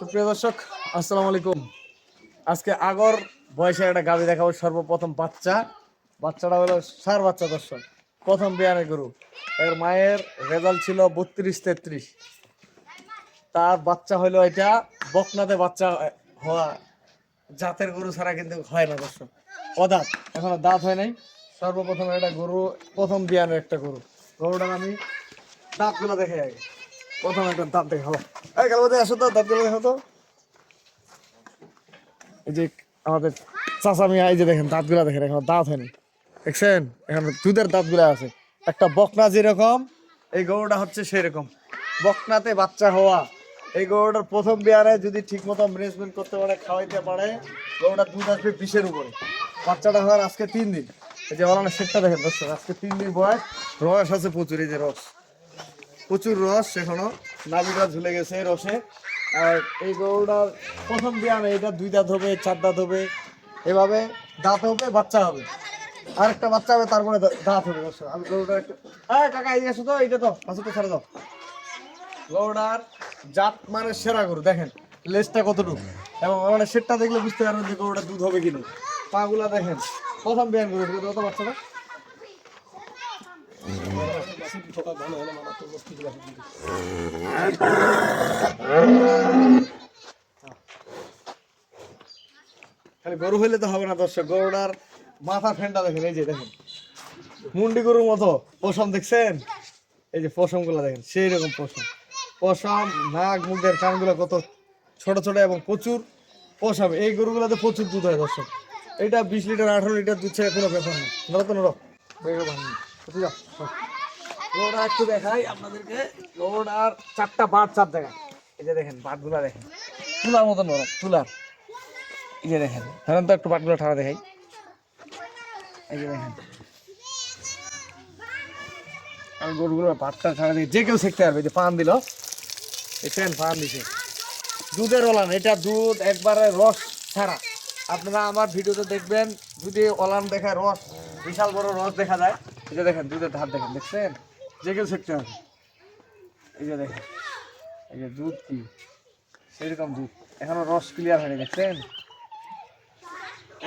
সুপ্রিয় দর্শক, আসসালামু আলাইকুম। আজকে আগর বয়সে একটা গাভি দেখাবো, সর্বপ্রথম বাচ্চা। বাচ্চাটা হলো সার বাচ্চা দর্শক, প্রথম বিয়ানের গরু। এর মায়ের রেজাল্ট ছিল বত্রিশ তেত্রিশ। তার বাচ্চা হলো এটা, বকনাতে বাচ্চা হওয়া জাতের গরু ছাড়া কিন্তু হয় না দর্শক। অদাঁত, এখনও দাঁত হয় নাই। সর্বপ্রথম একটা গরু, প্রথম বিয়ানের একটা গরু। গরুটার আমি দাঁতগুলো দেখে আগে। প্রথম একটা দাঁত দেখাবো এই কালবাদে আসো তো দাঁতগুলো দেখো তো। এই যে আমাদের চাচা মিয়া, এই যে দেখেন, দাঁতগুলো দেখেন, এখন দাঁত হয়নি। দেখছেন? এখন দুধের দাঁতগুলো আছে। একটা বকনা যেরকম, এই গরুটা হচ্ছে সেরকম। বকনাতে বাচ্চা হওয়া। এই গরুটার প্রথম বিয়ারে যদি ঠিক মতো ম্যানেজমেন্ট করতে পারে, খাওয়াইতে পারে, গরুটার দুধ আসবে বিশের উপরে। বাচ্চাটা হওয়ার আজকে তিন দিন। এই যে ওলানের সেটটা দেখেন, দর্শক, আজকে তিন দিন বয়স, রস আছে প্রচুর, এই যে রস। প্রচুর রস, এখনও নাভিটা ঝুলে গেছে রসে। আর এই গরুটার প্রথম বিয়ান এটা দুই দাঁত হবে, চার দাঁত হবে, এভাবে দাঁত হবে, বাচ্চা হবে। আর একটা বাচ্চা হবে, তারপরে দাঁত হবে আমি গরুটা একটু হ্যাঁ কাকা, এই আসো তো, এইটা তো আসো তো ছেড়ে দাও। গরুটার জাত মানে সেরা গরু, দেখেন, লেজটা কতটুকু। এবং মানে সেটটা দেখলে বুঝতে পারবেন যে গরুটা দুধ হবে কিনা। পাগুলা দেখেন, প্রথম বিয়ান গরু কত বাচ্চাটা। খালি গরু হইলে তো হবে না দর্শক, গরুটার মাথা ফেনটা দেখেন, এই যে দেখেন। মুন্ডি গরুর মতো পশম দেখছেন? এই যে পশমগুলা দেখেন সেই রকম পশম। পশম, নাক, মুখের কানগুলো কত ছোট ছোট এবং প্রচুর পশম। এই গরুগুলোতে প্রচুর দুধ হয় দর্শক। এটা বিশ লিটার, আঠারো লিটার দুধ ছেড়ে কোনো ব্যাপার নেই। নড়ো তো নড়ো গরুটা একটু দেখাই আপনাদেরকে। গরুটার চারটা বাট চার দেখা এই যে দেখেন বাটগুলা দেখেন। তুলার মতো নরম তুলার এই যে দেখেন, ধরেন তো একটু বাটগুলো ঠাড়া দেখাই। এই যে দেখেন। আমি গরুগুলো ভাতটা ছাড়া দিই যে কেউ শিখতে পারবে যে পান দিল। দেখছেন, পান দিছে। দুধের ওলান, এটা দুধ একবারে রস ছাড়া। আপনারা আমার ভিডিওতে দেখবেন, যদি ওলান দেখায় রস, বিশাল বড় রস দেখা যায়। এটা দেখেন, দুধের ধার দেখেন, দেখছেন? কেউ শিখতে পারবে এই যে দেখেন, এই যে দুধ কি? সেরকম দুধ। এখনও রস ক্লিয়ার হয়নি, দেখছেন?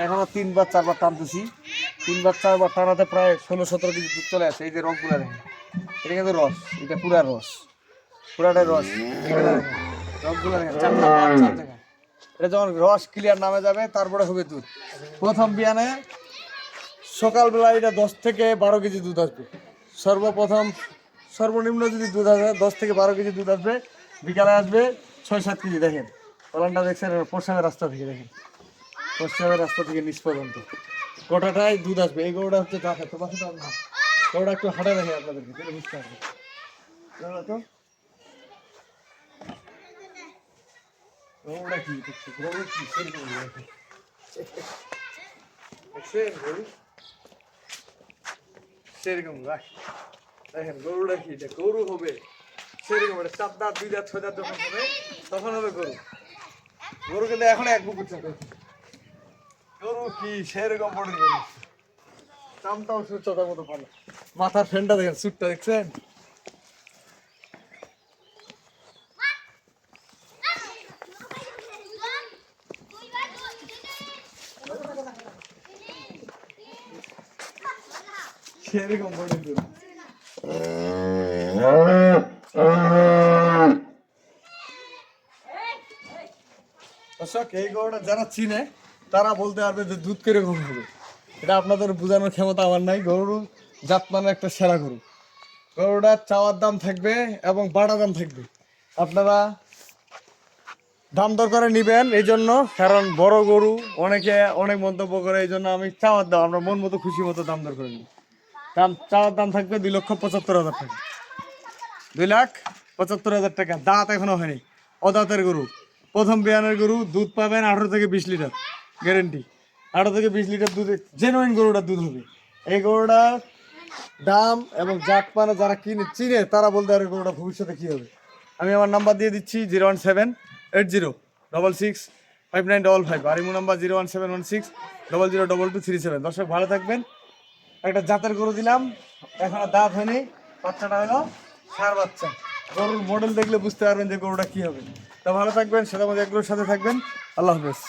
এখনও তিনবার, চারবার টানতেছি। তিনবার, চারবার টানাতে প্রায় ষোলো, সতেরো কেজি দুধ চলে আসে। এই যে রসগুলো দেখেন, এটা কিন্তু রস, এটা পুরা রস। পুরাটাই রস। এখানে দেখেন। এটা যখন রস ক্লিয়ার নামে যাবে, তারপরে হবে দুধ। প্রথম বিয়ানে সকালবেলা এটা দশ থেকে বারো কেজি দুধ আসবে। সর্বপ্রথম, সর্বনিম্ন যদি দুধ আসে, দশ থেকে বারো কেজি দুধ আসবে, বিকালে আসবে ছয় সাত কেজি, দেখেন। ওলানটা দেখছেন পশ্চিমের রাস্তা থেকে, দেখেন। পশ্চিমের রাস্তা থেকে নিচ পর্যন্ত। গোটাটাই দুধ আসবে। এই গরুটা হচ্ছে পাশে তো আর না। গরুটা একটু হাঁটা দেখে আপনাদেরকে, তাহলে বুঝতে পারবে তো? কি দেখছি? কি। দেখছেন সেরকম রাখ দেখেন, গরুটা কি এটা গরু হবে, সেরকম এটা চার দাঁত দুই দাঁত ছয় দাঁত যখন হবে, তখন হবে গরু। গরু কিন্তু এখন এক বুকুর চাপে গরু কি সেরকম বড় গরু। চামটাও সুচ্চতার মতো ভালো। মাথার ফ্যানটা দেখেন, সুটটা দেখছেন? সেরকম বড় গরু দর্শক এই গরুটা যারা চিনে, তারা বলতে পারবে যে দুধ কীরকম হবে। এটা আপনাদের বোঝানোর ক্ষমতা আমার নাই। গরু জাত মানে একটা সেরা গরু। গরুটার চাওয়ার দাম থাকবে এবং বাড়া দাম থাকবে। আপনারা দাম দর করে নিবেন এই জন্য, কারণ বড় গরু অনেকে অনেক মন্তব্য করে, এই জন্য আমি চাওয়ার দাম আমরা মন মতো খুশি মতো দাম দর করে নিই। দাম, চাওয়ার দাম থাকবে দুই লক্ষ পঁচাত্তর হাজার টাকা। দুই লাখ পঁচাত্তর হাজার টাকা। দাঁত এখনও হয়নি। অদাঁতের গরু। প্রথম বিয়ানের গরু দুধ পাবেন আঠারো থেকে বিশ লিটার গ্যারেন্টি আঠারো থেকে বিশ লিটার দুধ জেনুইন গরুটার দুধ হবে। এই গরুটার দাম এবং জাত মানে যারা কিনে চিনে, তারা বলতে পারে গরুটা ভবিষ্যতে কী হবে। আমি আমার নাম্বার দিয়ে দিচ্ছি zero one seven eight zero double six five nine double five. আর Imo number zero one seven one six double zero double two three seven. দর্শক, ভালো থাকবেন। একটা জাতের গরু দিলাম। এখনও দাঁত হয়নি। বাচ্চাটা হলো সার বাচ্চা। গরুর মডেল দেখলে বুঝতে পারবেন যে গরুটা কি হবে। তা ভালো থাকবেন সেটা মধ্যে এগুলোর সাথে থাকবেন। আল্লাহ হাফেজ।